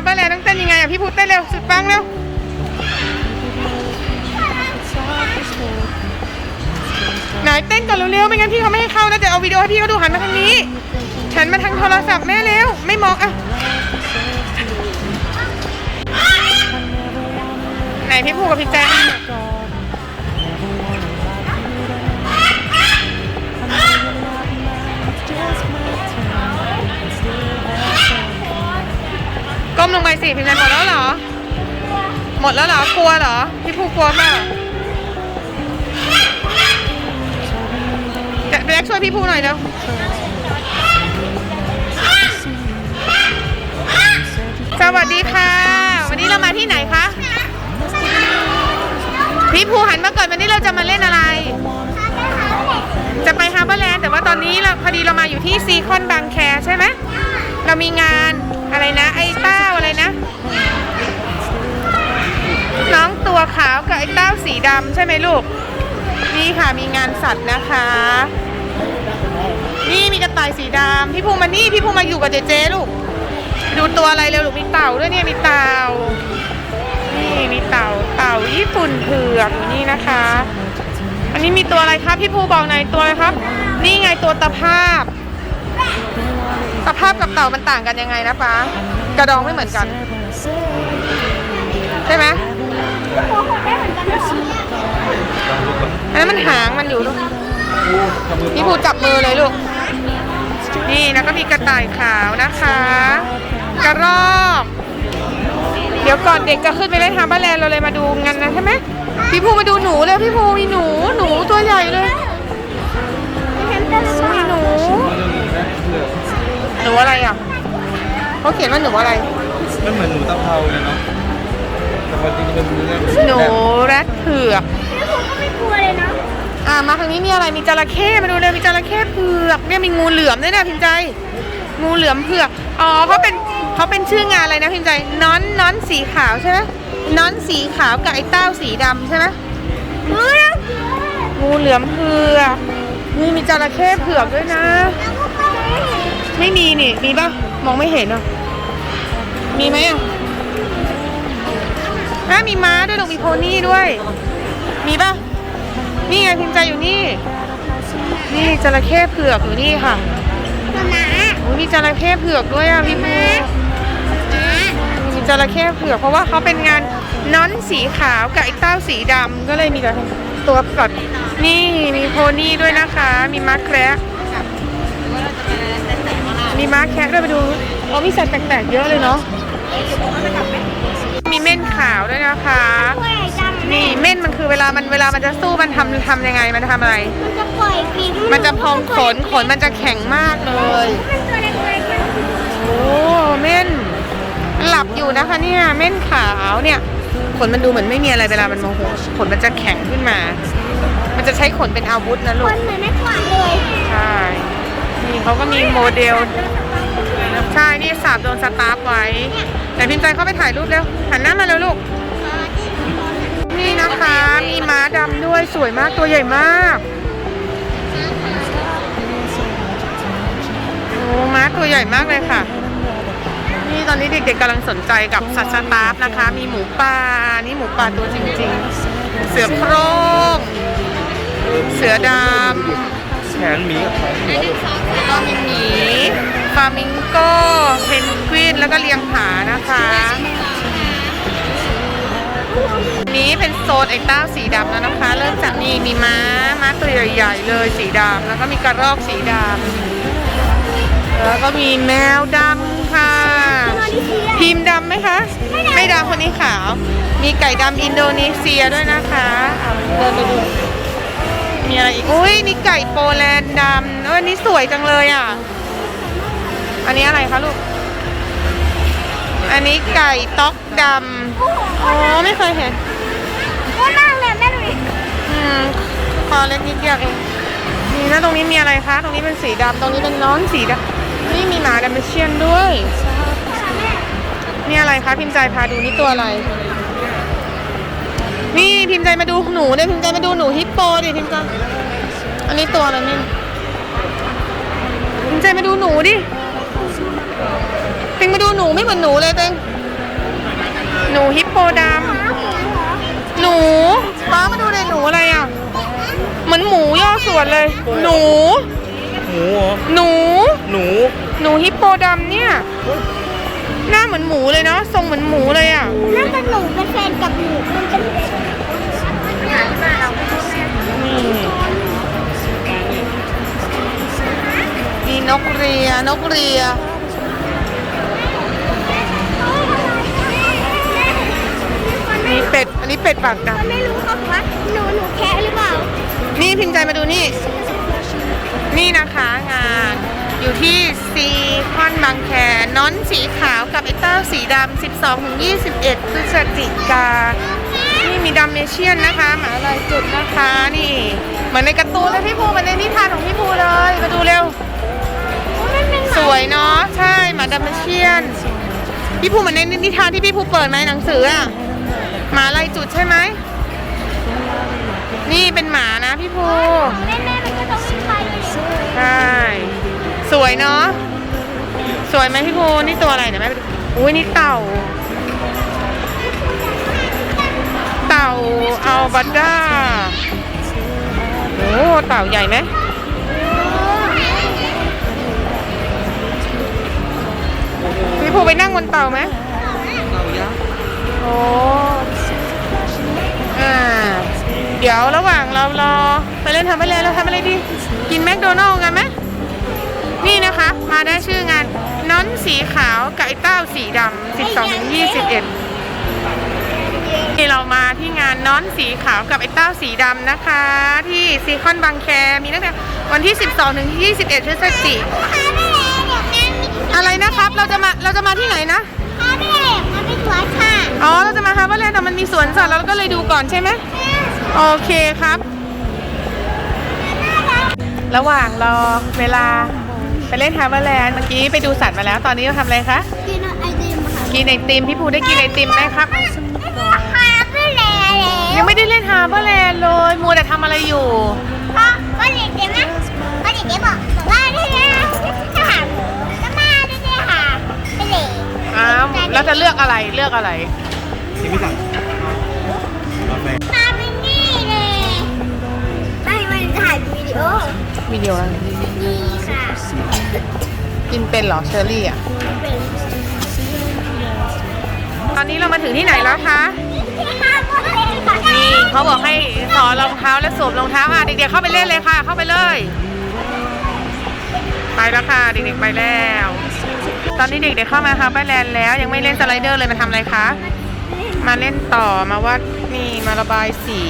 ร์เบอร์แลต้องเต้นยังไงอะพี่พูดเต้นเร็วสุดปังเร็วไหนเต้นก่อนเร็วๆไม่งั้นพี่เขาไม่ให้เข้านะเดี๋ยวเอาวิดีโอให้พี่เขาดูหันมาทางนี้หันมาทางโทรศัพท์แม่เร็วไม่มองอะไหนพี่พูดกับพี่แจ๊ค ก้มลงไปสิพี่แจ๊คหมดแล้วเหรอ หมดแล้วเหรอกลัวเหรอ พี่พูกลัวเปล่าเดี๋ยวแจ๊คช่วยพี่พูหน่อยเร็วสวัสดีค่ะ วันนี้เรามาที่ไหนคะพี่ภูหันมาก่อนวันนี้เราจะมาเล่นอะไร จะไปฮาร์เบอร์แลนด์แต่ว่าตอนนี้เราพอดีเรามาอยู่ที่ซีคอนบางแคใช่ไหมเรามีงานอะไรนะไอ้ต้าอะไรนะ น้องตั วขาวกับไอ้เต้าสีดำใช่ไหมลูก นี่ค่ะมีงานสัตว์นะคะ นี่มีกระต่ายสีดำพี่ภูมานี่พี่ภูมาอยู่กับเจเจลูก ดูตัวอะไรเร็วลูกมีเต่าด้วยเนี่ยมีเต่า นี่มีเต่าเต่าญี่ปุ่นเผือกดูนี่นะคะ อันนี้มีตัวอะไรครับพี่ภูบอกหน่อยตัวอะไรครับ นี่ไงตัวตะภาพตะภาพกับเต่ามันต่างกันยังไงนะป๊ากระดองไม่เหมือนกัน ใช่ไหม อันนั้นมันหางมันอยู่ลูกพี่ภูจับมือเลยลูก นี่แล้วก็มีกระต่ายขาวนะคะ กระรอก เดี๋ยวก่อนเด็กจะขึ้นไปเล่นฮาร์บอร์แลนด์เราเลยมาดูกันนะใช่ไหมพี่ภูมาดูหนูเลยพี่ภูมีหนูหนูตัวใหญ่เลยมีหนู หนูอะไรอะเขาเขียนว่าหนูอะไร มันเหมือนหนูตะเภาเลยเนาะ หนูแรดเผือกพี่ผมก็ไม่กลัวเลยเนาะอ่ามาทางนี้มีอะไรมีจระเข้มาดูเลยมีจระเข้เผือกเนี่ยมีงูเหลือมด้วยนะพิมพ์ใจ งูเหลือมเผือกอ๋อเขาเป็นเขาเป็นชื่องานอะไรนะพิมพ์ใจน้อนน้อนสีขาวใช่ไหมน้อนสีขาวกับไอ้เต้าสีดำใช่ไหมเฮ้ยงูเหลือมเผือกนี่มีจระเข้เผือกด้วยนะ ไม่มีนี่มีปะมองไม่เห็นอะมีไหมอะ อะมีม้าด้วยลูกมีโพนี่ด้วย มีปะนี่ไงพิมพ์ใจอยู่นี่ นี่จระเข้เผือกอยู่นี่ค่ะมาม้าโอ้ยมีจระเข้เผือกด้วยอะพี่ภูมีจระเข้เผือกเพราะว่าเขาเป็นงานน้อนสีขาวกับไอ้เต้าสีดำก็เลยมีแต่ตัวสดนี่มีโพนี่ด้วยนะคะ มีม้าแคระมีม้าแคระด้วยไปดูอ๋อมีสัตว์แปลกๆเยอะเลยเนาะ มีเม่นขาวด้วยนะคะตัวใหญ่จังนี่เม่นมันคือเวลามันเวลามันจะสู้มันทำทำยังไงมันทำอะไร มันจะปล่อยปีกมันจะพองขนขนมันจะแข็งมากเลย มันตัวเล็กๆมันโอ้เม่นหลับอยู่นะคะเนี่ยเม่นขาวเนี่ย ขนมันดูเหมือนไม่มีอะไรเวลามันโมโหขนมันจะแข็งขึ้นมา มันจะใช้ขนเป็นอาวุธนะคลูกนเหมือนไม่กวาดเลยใช่นี่เขาก็มีโมเดล ใช่นี่สาบโดนสตาร์ฟไว้ แต่พิมพ์ใจเข้าไปถ่ายรูปเร็วหันหน้ามาเร็วลูก นี่นะคะ มีม้าดำด้วยสวยมากตัวใหญ่มากโอ้ม้าตัวใหญ่มากเลยค่ะ นี่ตอนนี้เด็กๆกำลังสนใจกับสัตว์สตาฟนะคะ มีหมูป่านี่หมูป่าตัวจริงๆ เสือโคร่งเสือดำแขนหมีกับแขนเสือลูกแล้วก็มีหมีฟามิงโกเพนก วินแล้วก็เลียงผานะคะ นี้เป็นโซนไอ้เต้าสีดำแล้วนะคะ เริ่มจากนี่มีม้าม้าตัวใหญ่ๆเลยสีดำแล้วก็มีกระรอกสีดำแล้วก็มีแมวดำค่ะตัวนี้สีอะไรทีมดำไหมคะ ไม่ดำคนนี้ขาว มีไก่ดำอินโดนีเซียด้วยนะคะเดินไปดูมีอะไรอีกอุ้ยนี่ไก่โปแลนด์ดำเออนนี้สวยจังเลยอะ อันนี้อะไรคะลูก อันนี้ไก่ต๊อกดำ อ๋อ ไม่เคยเห็นก็นั่งเลยแม่ดูดิอืมคอเล็กนิดเดียวเองนี่นะตรงนี้มีอะไรคะ ตรงนี้เป็นสีดำ ตรงนี้เป็นน้อนสีดำ นี่มีหมาดัมเบเชียนด้วย นี่อะไรคะ พิมพ์ใจพาดูนี่ตัวอะไร นี่พิมพ์ใจมาดูหนูเนี่ยพิมพ์ใจมาดูหนูฮิปโปดิพิมพ์ใจ อันนี้ตัวอะไรนี่พิมพ์ใจมาดูหนูดิ เต็งมาดูหนูไม่เหมือนหนูเลยเต็งหนูฮิปโปดำหนูป้ามาดูเลยหนูอะไรอะเหมือนหมูย่อส่วนเลย หนู หมูเหรอหนู หนูหนูฮิปโปดำเนี่ย หน้าเหมือนหมูเลยเนาะทรงเหมือนหมูเลยอะน่าจะหนูเป็นแฟนกับหนูมันเป็นมีนกเรียนกเรีย นนี้เป็ดปากดมันไม่รู้ครับว่าหนูหนูแคะหรือเปล่าำนี่พิมพ์ใจมาดูนี่ นี่นะคะงานอยู่ที่ซีคอนบางแคน้อนสีขาวกับไอเต้าสีดำ 12ถึง21พฤศจิกา นี่มีดัมเมเชียนนะคะ หมาลายจุดนะคะ นี่เหมือนในการ์ตูนเลยพี่ภูเหมือนในนิทานของพี่ภูเลย มาดูเร็วมันเป็นหสมาวยเนาะ ใช่ หมาดัมเมเชียน พี่ภูเหมือนในนิทานที่พี่ภูเปิดไหมหนังสืออะ หมาลายจุดใช่ไหม นี่เป็นหมานะพี่ภูแม่แม่มันก็ต้องวิ่งไปเลยใช่สวยเนาะสวยไหมพี่ภูนี่ตัวอะไรเนี่ยแม่ไปดูอุ้ยนี่เต่า เต่าอัลบัด้าโอ้เต่าใหญ่ไหมพี่ภูไปนั่งบนเต่าไหมเต่ายักษ์โอ้ อ่า เดี๋ยวระหว่างเรารอไปเล่นทำอะไรเราทำอะไรดี กินแมคโดนัลล์กันไหมนี่นะคะ มาได้ชื่องานน้อนสีขาวไก่เต้าสีดำ12ถึง21นี่เรามาที่งานน้อนสีขาวกับไอ้เต้าสีดำนะคะ ที่ซีคอนบางแคมีตั้งแต่วันที่ 12ถึง21พฤศจิกพาไปเลยเดี๋ยวแม่มีอะไรนะครับเราจะมาเราจะมาที่ไหนนะ พาไปเลยมันเป็นหัวค่ะ อ๋อ เราจะมาฮาร์เบอร์แลนด์แต่มันมีสวนสัตว์เราก็เลยดูก่อนใช่ไหมโอเคครับ ระหว่างรอเวลาไปเล่นฮาร์เบอร์แลนด์เมื่อกี้ไปดูสัตว์มาแล้ว ตอนนี้เราทำอะไรคะ กินไอติมค่ะกินไอติมพี่ภูได้กินไอติมไหมครับพาไปเลยยังไม่ได้เล่นฮาร์เบอร์แลนด์เลยมัวแต่ทำอะไรอยู่ เพราะว่าเด็กเด็กนะเพราะเด็กเด็กบอกบอกว่าได้แล้วถ้าหาก็มาได้เลยค่ะไปเลยอ้าวแล้วจะเลือกอะไรเลือกอะไร ที่ไม่สั่งกาแฟมาไปนี่เลยไม่มันถ่ายวิดีโอวิดีโออะไรนี่ค่ะกินเป็นเหรอเชอรี่อะ เป็นตอนนี้เรามาถึงที่ไหนแล้วคะที่ห้าโมงเย็นค่ะนี่เขาบอกให้ถอดรองเท้าและสวมรองเท้าอะเด็กๆเข้าไปเล่นเลยค่ะ เข้าไปเลย ไปแล้วค่ะเด็กๆไปแล้ว ตอนนี้เด็กๆเข้ามาค่ะไปแลนด์แล้วยังไม่เล่นสไลเดอร์เลยมาทำอะไรคะ มาเล่นต่อมาวาดนี่มาระบายสี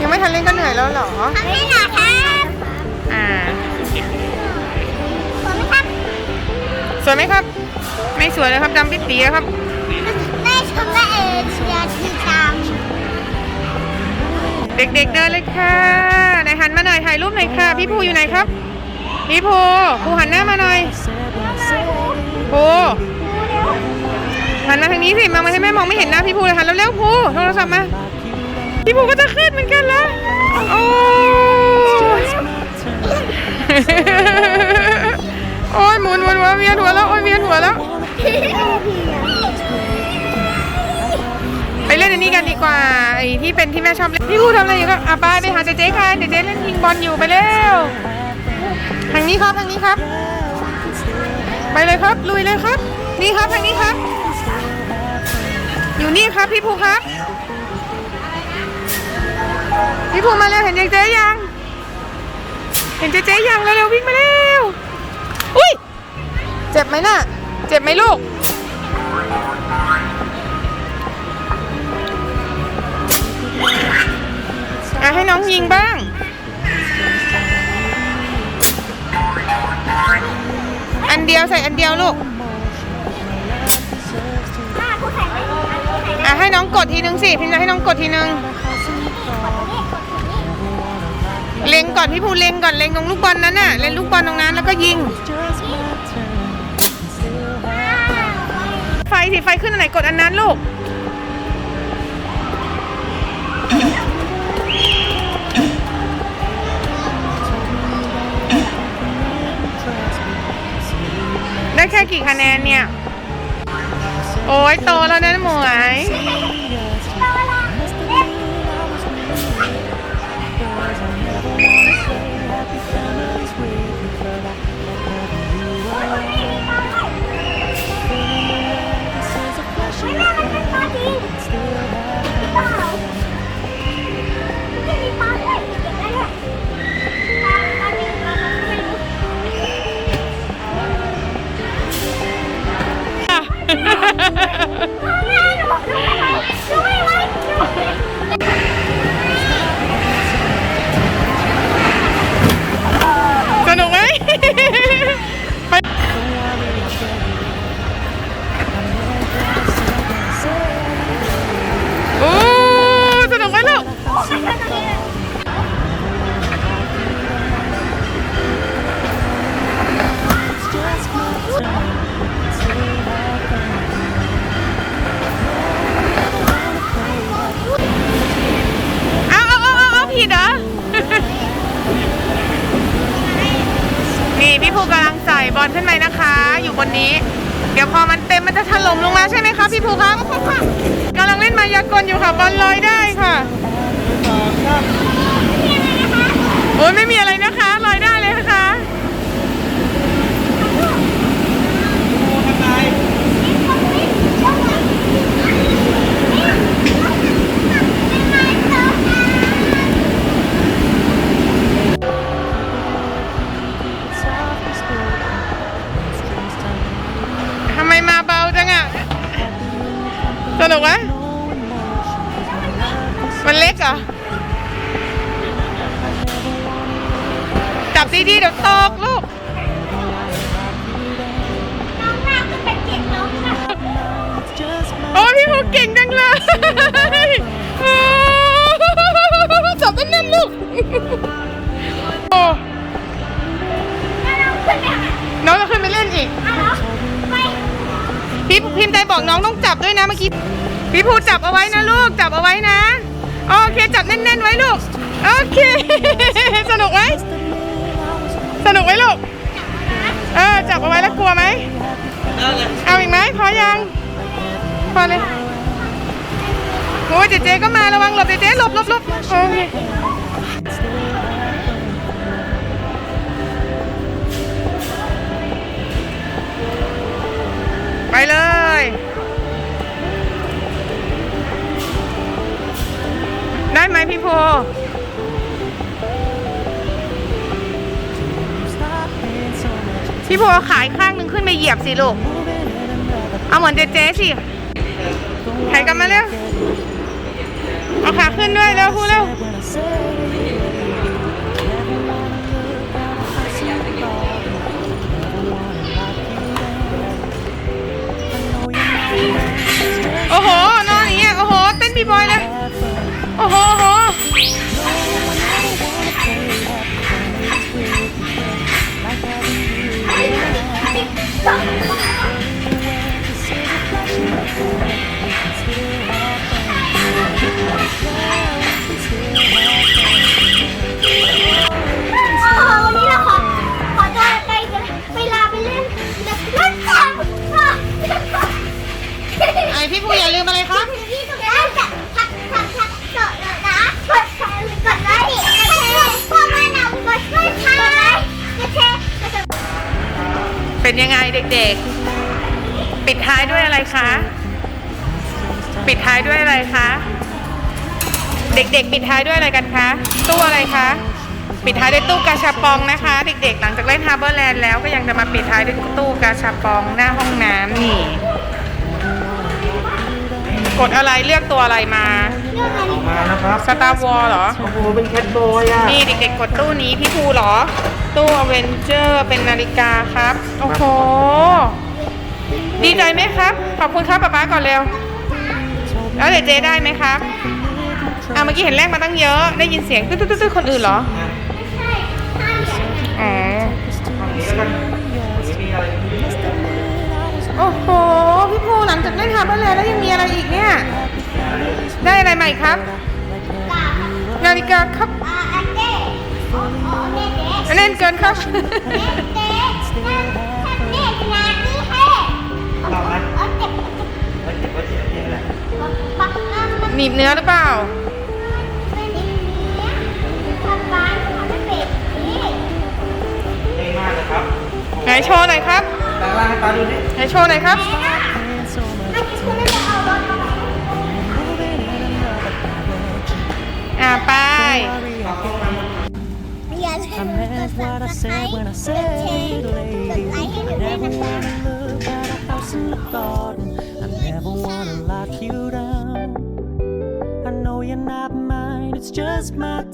ยังไม่ทันเล่นก็เหนื่อยแล้วเหรอ ทำได้เหรอครับอ่าผมไม่ครับสวยไหมครับ ไม่สวยเลยครับดำปิดปีแล้วครับ ได้ชมและเอเชียที่ตามเด็กๆเดินเลยค่ะไหนหันมาหน่อยถ่ายรูปหน่อยค่ะ พี่ภูอยู่ไหนครับ พี่ภูภูหันหน้ามาหน่อยภู หันมาทางนี้สิมองมาให้แม่มองไม่เห็นหน้าพี่ภูเลยหันเร็วๆภูโทรศัพท์มาพี่ภูก็จะขึ้นเหมือนกันแล้วโอ้ยโอ้ยหมุนหมุนหัวเวียนหัวแล้วโอ้ยเวียนหัวแล้ว ไปเล่นอันนี้กันดีกว่าไอ้ที่เป็นที่แม่ชอบเล่นพี่ภูทำอะไรอยู่ครับอะไปไปหาเจ๊เจ๊ค่ะเจเจ๊เล่นยิงบอลอยู่ไปเร็วทางนี้ครับทางนี้ครับ ไปเลยครับลุยเลยครับ นี่ครับทางนี้ครับ อยู่นี่ครับพี่ภูครับ พี่ภูมาเร็วเห็นเจ๊เจ๊ยัง เห็นเจ๊เจ๊ยังเร็ววิ่งมาเร็ว อุ้ยเจ็บไหมน่ะ เจ็บไหมลูก อะให้น้องยิงบ้างอันเดียวใส่อันเดียวลูก ให้น้องกดทีนึงสิพิมพ์จะให้น้องกดทีนึงเล็งก่อนพี่ภูเล็งก่อนเล็งตรงลูกบอลนั้นน่ะเล็งลูกบอลตรงนั้นแล้วก็ยิง ไฟสิไฟขึ้นอันไหนกดอันนั้นลูกได้แค่กี่คะแนนเนี่ย โอ้ยโตแล้วนะหมวย บนนี้ เดี๋ยวพอมันเต็มมันจะถล่มลงมาใช่ไหมคะพี่ภูคะกำลังเล่นมายากลอยู่ค่ะบอลลอยได้ค่ะโอ้ยไม่มีอะไรนะคะ กไหมมันเล็กเหรอ จับดีๆเดี๋ยวตกลูกน้องหน้าก็เป็นเด็กน้องค่ะโอ้ยพี่ภูเก่งจังเลยโอ้จับแน่นๆลูกโอ้แล้วเราขึ้นไปหาน้องจะขึ้นไปเล่นอีกเอาเหรอไปพี่พิมพ์ใจบอกน้องต้องจับด้วยนะเมื่อกี้ พี่ภูจับเอาไว้นะลูกจับเอาไว้นะ โอเคจับแน่นๆไว้ลูก โอเค สนุกไหมสนุกไหมลูก เออจับเอาไว้แล้วกลัวไหม เอาอีกไหมพอยัง พอเลยโอ้ยเจเจก็มาระวังหลบเจเจหลบหลบหลบโอเค พี่โพขายข้างหนึ่งขึ้นไปเหยียบสิลูก เอาเหมือนเจเจสิถ่ายกันมาเร็ว เอาขาขึ้นด้วยเร็วพูดเร็ว โเด็กๆ ปิดท้ายด้วยอะไรคะ ปิดท้ายด้วยอะไรคะ เด็กๆ ปิดท้ายด้วยอะไรกันคะ ตู้อะไรคะ ปิดท้ายด้วยตู้กาชาปองนะคะ เด็กๆ หลังจากเล่นฮาร์เบอร์แลนด์แล้วก็ยังจะมาปิดท้ายด้วยตู้กาชาปองหน้าห้องน้ำนี่ กดอะไรเลือกตัวอะไรมา ออกมานะครับสตาร์วอลเหรอ โอ้โหเป็นแคทบอยอะนี่เด็กๆกดตู้นี้พี่ภูเหรอ ตู้อเวนเจอร์เป็นนาฬิกาครับ โอ้โห ดีใจไหมครับ ขอบคุณครับป๊าป๊าก่อนเร็ว แล้วเดี๋ยวเจได้ไหมครับอะเมื่อกี้เห็นแรกมาตั้งเยอะ ได้ยินเสียงตึ๊ดตึ๊ดตึ๊ดคนอื่นเหรออ๋อฝั่งนี้แล้วกันฝั่งนี้มีอะไรโอ้โห พี่ภูหลังจากเล่นฮาร์เบอร์แลนด์แล้วยังมีอะไรอีกเนี่ย ได้อะไรใหม่ครับ นาฬิกาครับอันเล่นเกินครับหนีบเนื้อหรือเปล่าไหนโชว์หน่อยครับไหนโชว์หน่อยครับ I meant what I said when I said, lady. I never wanna look at a house in the garden. I never wanna lock you down. I know you're not mine, it's just my.